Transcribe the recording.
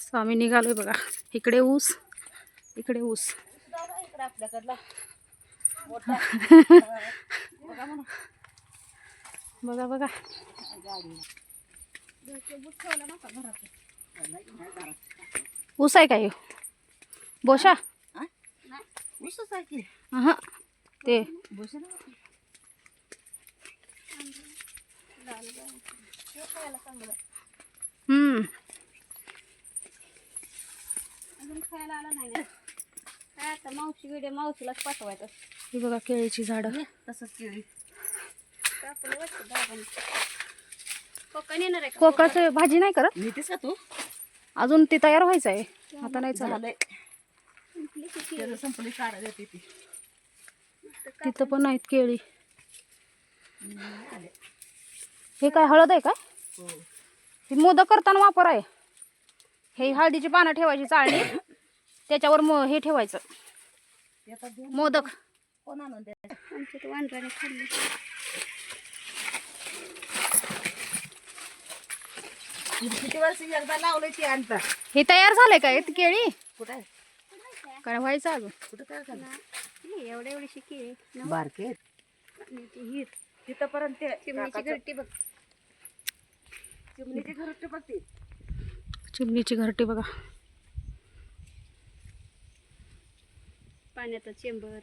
स्वामी निघालोय बघा. इकडे ऊस इकडे ऊस. बघा बघा. ऊस आहे काय? बोशा? ऊसच आहे की. ते. बस हम्म. अजून खायला आला नाही काय आता मावशी व्हिडिओ मावशीलाच पाठवायचं. ही बघा केळीची झाडं. तसंच केळी. आपण वाटतं बाबांनी कोकण येणार आहे का? कोकाचं भाजी नाही करत? नेतेस का तू? अजून ते तयार व्हायचं आहे. आता नाही चालत. झालंय. त्याचं संपली काढा देते ती. तिथं पण आहेत केळी. आले. हे काय हळद आहे का? हो. ही मोदक करताना वापर आहे. हे हळदीची पानं ठेवायची चाळणी. त्याच्यावर मो हे ठेवायचं. मोदक. किती वर्ष एकदा लावलंय ती आणता? हे तयार झालंय का? ती केळी? कुठं आहे? काय व्हायचं अजून? कुठं काय झालं? एवढे एवढी शिकी बारके हिर तिथपर्यंत ते चिमणीची काकाचं- घरटी बघ. चिमणीची घरटी बघते. चिमणीची घरटी बघा. पाण्याचा चेंबर.